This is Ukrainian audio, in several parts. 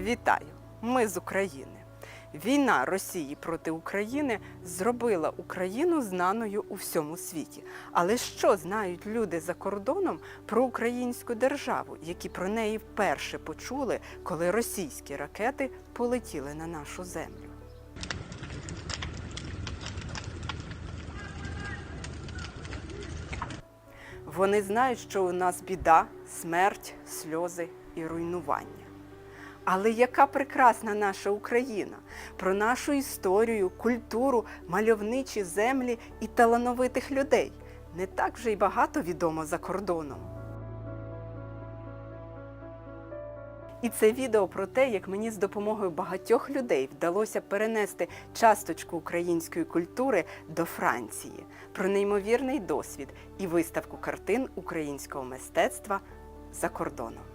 Вітаю! Ми з України. Війна Росії проти України зробила Україну знаною у всьому світі. Але що знають люди за кордоном про українську державу, які про неї вперше почули, коли російські ракети полетіли на нашу землю? Вони знають, що у нас біда, смерть, сльози і руйнування. Але яка прекрасна наша Україна про нашу історію, культуру, мальовничі землі і талановитих людей. Не так вже й багато відомо за кордоном. І це відео про те, як мені з допомогою багатьох людей вдалося перенести часточку української культури до Франції, про неймовірний досвід і виставку картин українського мистецтва за кордоном.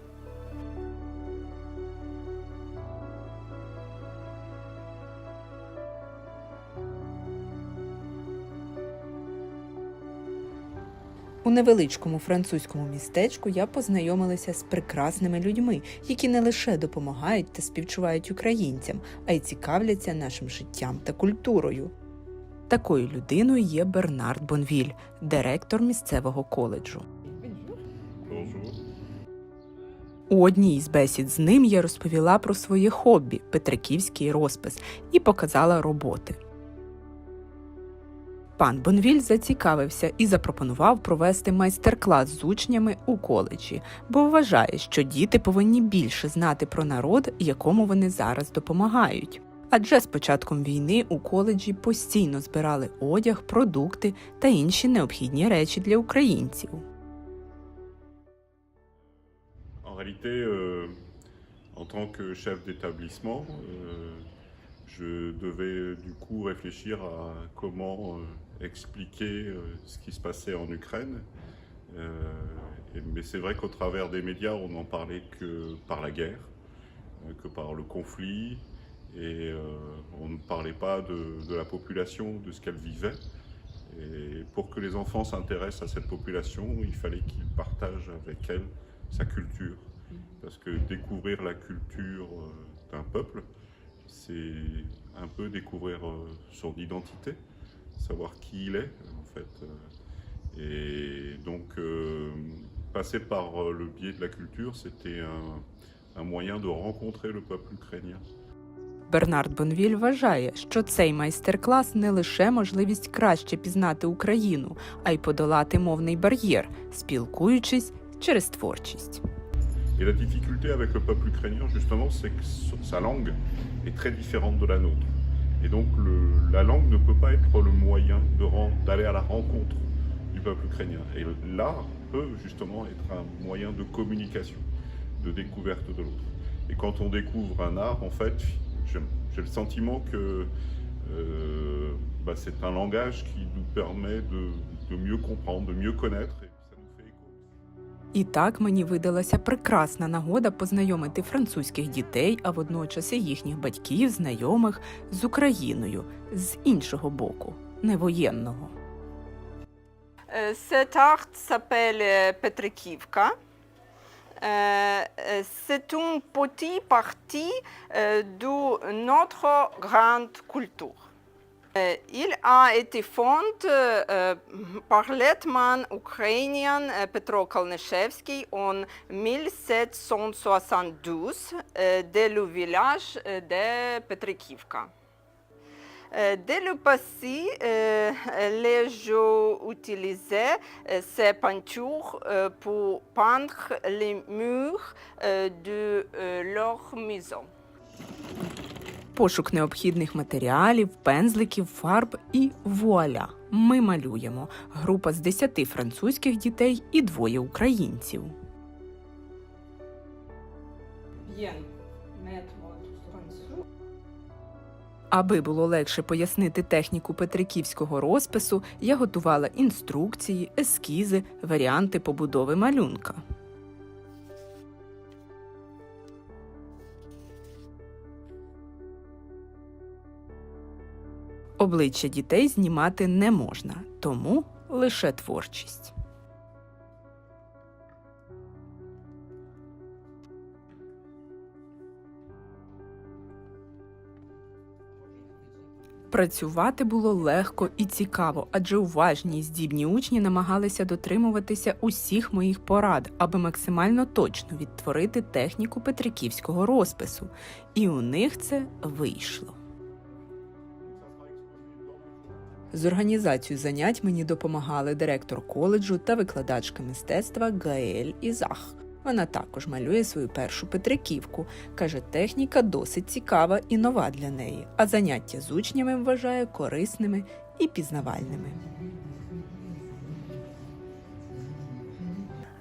У невеличкому французькому містечку я познайомилася з прекрасними людьми, які не лише допомагають та співчувають українцям, а й цікавляться нашим життям та культурою. Такою людиною є Бернард Бонвіль, директор місцевого коледжу. У одній із бесід з ним я розповіла про своє хобі Петриківський розпис і показала роботи. Пан Бонвіль зацікавився і запропонував провести майстер-клас з учнями у коледжі, бо вважає, що діти повинні більше знати про народ, якому вони зараз допомагають. Адже з початком війни у коледжі постійно збирали одяг, продукти та інші необхідні речі для українців. En réalité, euh, en tant que chef d'établissement, euh, je devais du coup réfléchir à comment euh, expliquer euh, ce qui se passait en Ukraine. Euh, mais c'est vrai qu'au travers des médias, on n'en parlait que par la guerre, euh, que par le conflit, et on ne parlait pas de, la population, de ce qu'elle vivait. Et pour que les enfants s'intéressent à cette population, il fallait qu'ils partagent avec elle sa culture. Parce que découvrir la culture d'un peuple, c'est un peu découvrir son identité, savoir qui il est en fait. Euh, Et donc euh, passer par euh, le biais de la culture, c'était un, un moyen de rencontrer le peuple ukrainien. Бернард Бонвіль вважає, що цей майстер-клас не лише можливість краще пізнати Україну, а й подолати мовний бар'єр, спілкуючись через творчість. Et la difficulté avec le peuple ukrainien, justement, c'est que sa langue est très différente de la nôtre. Et donc, la langue ne peut pas être le moyen d'aller à la rencontre du peuple ukrainien. Et l'art peut justement être un moyen de communication, de découverte de l'autre. Et quand on découvre un art, en fait, j'ai le sentiment que euh, bah, c'est un langage qui nous permet de mieux comprendre, de mieux connaître. І так мені видалася прекрасна нагода познайомити французьких дітей, а водночас і їхніх батьків, знайомих з Україною з іншого боку, не воєнного. Cet art s'appelle Petrikivka. C'est une petite partie euh, de notre grande culture. Euh, il a été fondé euh, par l'Etman ukrainien euh, Petro Kalnishevsky en 1772 euh, dès le village de Petrikivka. Dès le passé, les gens utilisaient ces peintures pour peindre les murs de leur maison. Пошук необхідних матеріалів, пензликів, фарб і вуаля. Ми малюємо. Група з 10 французьких дітей і двоє українців. Аби було легше пояснити техніку петриківського розпису, я готувала інструкції, ескізи, варіанти побудови малюнка. Обличчя дітей знімати не можна, тому лише творчість. Працювати було легко і цікаво, адже уважні і здібні учні намагалися дотримуватися усіх моїх порад, аби максимально точно відтворити техніку петриківського розпису, і у них це вийшло. З організацією занять мені допомагали директор коледжу та викладачка мистецтва Гаель Ізах. Вона також малює свою першу Петриківку. Каже, техніка досить цікава і нова для неї, а заняття з учнями вважає корисними і пізнавальними.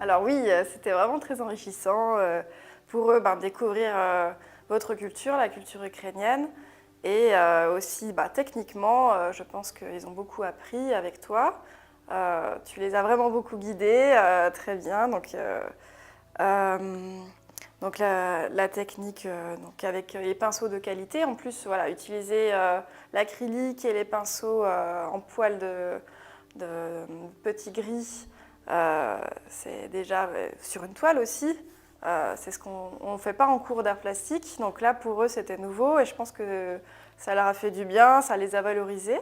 Alors oui, euh, c'était vraiment très enrichissant euh, pour eux ben, découvrir euh, votre culture, la culture ukrainienne. Et euh, aussi bah, techniquement, euh, je pense qu'ils ont beaucoup appris avec toi. Euh, tu les as vraiment beaucoup guidés, très bien. Donc, donc la, technique donc avec les pinceaux de qualité. En plus, voilà, utiliser l'acrylique et les pinceaux en poil de, de petit gris, c'est déjà sur une toile aussi. Euh, c'est ce qu'on ne fait pas en cours d'art plastique. Donc là, pour eux, c'était nouveau et je pense que ça leur a fait du bien, ça les a valorisés.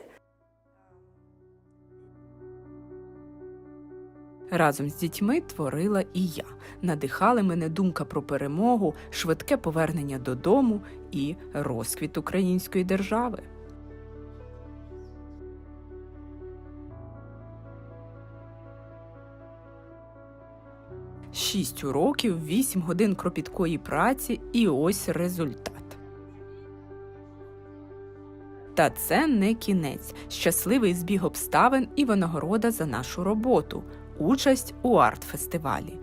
Разом з дітьми творила і я. Надихали мене думка про перемогу, швидке повернення додому і розквіт української держави. Шість уроків, вісім годин кропіткої праці, і ось результат. Та це не кінець, щасливий збіг обставин і винагорода за нашу роботу, участь у арт-фестивалі.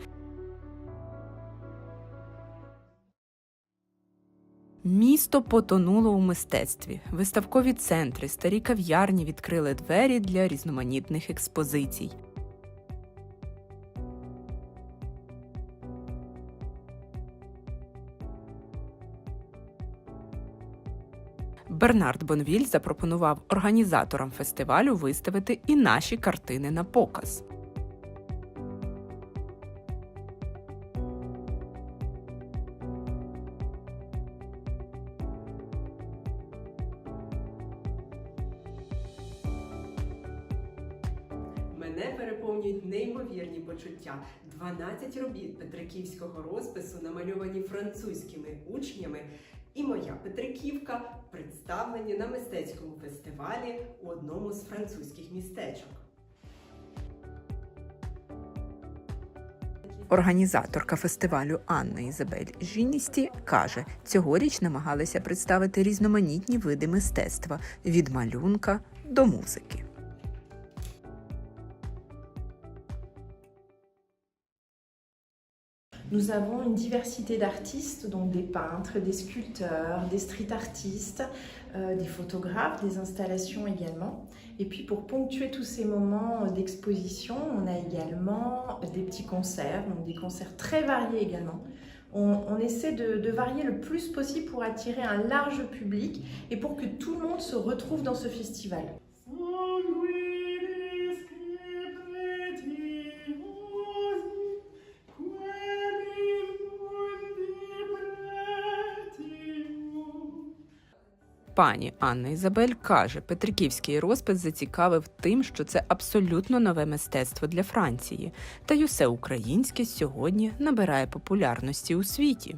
Місто потонуло у мистецтві. Виставкові центри, старі кав'ярні відкрили двері для різноманітних експозицій. Бернард Бонвіль запропонував організаторам фестивалю виставити і наші картини на показ. Мене переповнюють неймовірні почуття. 12 робіт петриківського розпису намальовані французькими учнями. І моя Петриківка представлені на мистецькому фестивалі у одному з французьких містечок. Організаторка фестивалю Анна Ізабель Жіністі каже, цьогоріч намагалися представити різноманітні види мистецтва від малюнка до музики. Nous avons une diversité d'artistes, donc des peintres, des sculpteurs, des street artistes, euh, des photographes, des installations également. Et puis pour ponctuer tous ces moments d'exposition, on a également des petits concerts, donc des concerts très variés également. On, essaie de varier le plus possible pour attirer un large public et pour que tout le monde se retrouve dans ce festival. Пані Анна Ізабель каже, Петриківський розпис зацікавив тим, що це абсолютно нове мистецтво для Франції, та й усе українське сьогодні набирає популярності у світі.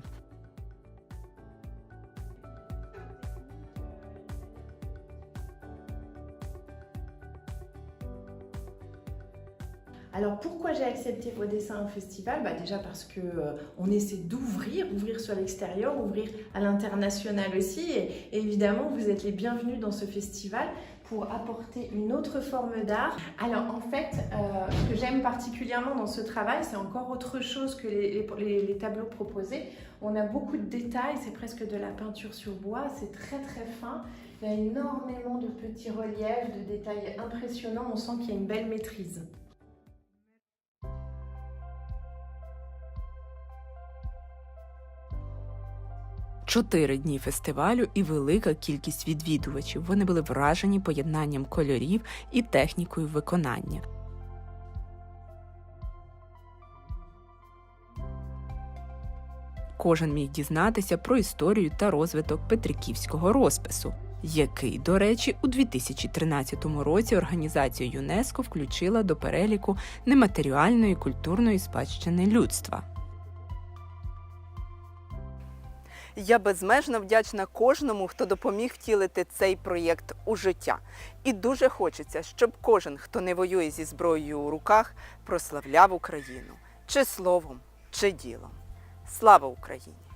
Alors pourquoi j'ai accepté vos dessins au festival bah Déjà parce que euh, on essaie d'ouvrir, ouvrir sur l'extérieur, ouvrir à l'international aussi. Et, évidemment, vous êtes les bienvenus dans ce festival pour apporter une autre forme d'art. Alors en fait, euh, ce que j'aime particulièrement dans ce travail, c'est encore autre chose que les, les- les tableaux proposés. On a beaucoup de détails, c'est presque de la peinture sur bois, c'est très très fin. Il y a énormément de petits reliefs, de détails impressionnants, on sent qu'il y a une belle maîtrise. Чотири дні фестивалю і велика кількість відвідувачів. Вони були вражені поєднанням кольорів і технікою виконання. Кожен міг дізнатися про історію та розвиток петриківського розпису. який, до речі, у 2013 році організація ЮНЕСКО включила до переліку нематеріальної культурної спадщини людства. Я безмежно вдячна кожному, хто допоміг втілити цей проєкт у життя. І дуже хочеться, щоб кожен, хто не воює зі зброєю у руках, прославляв Україну чи словом, чи ділом. Слава Україні!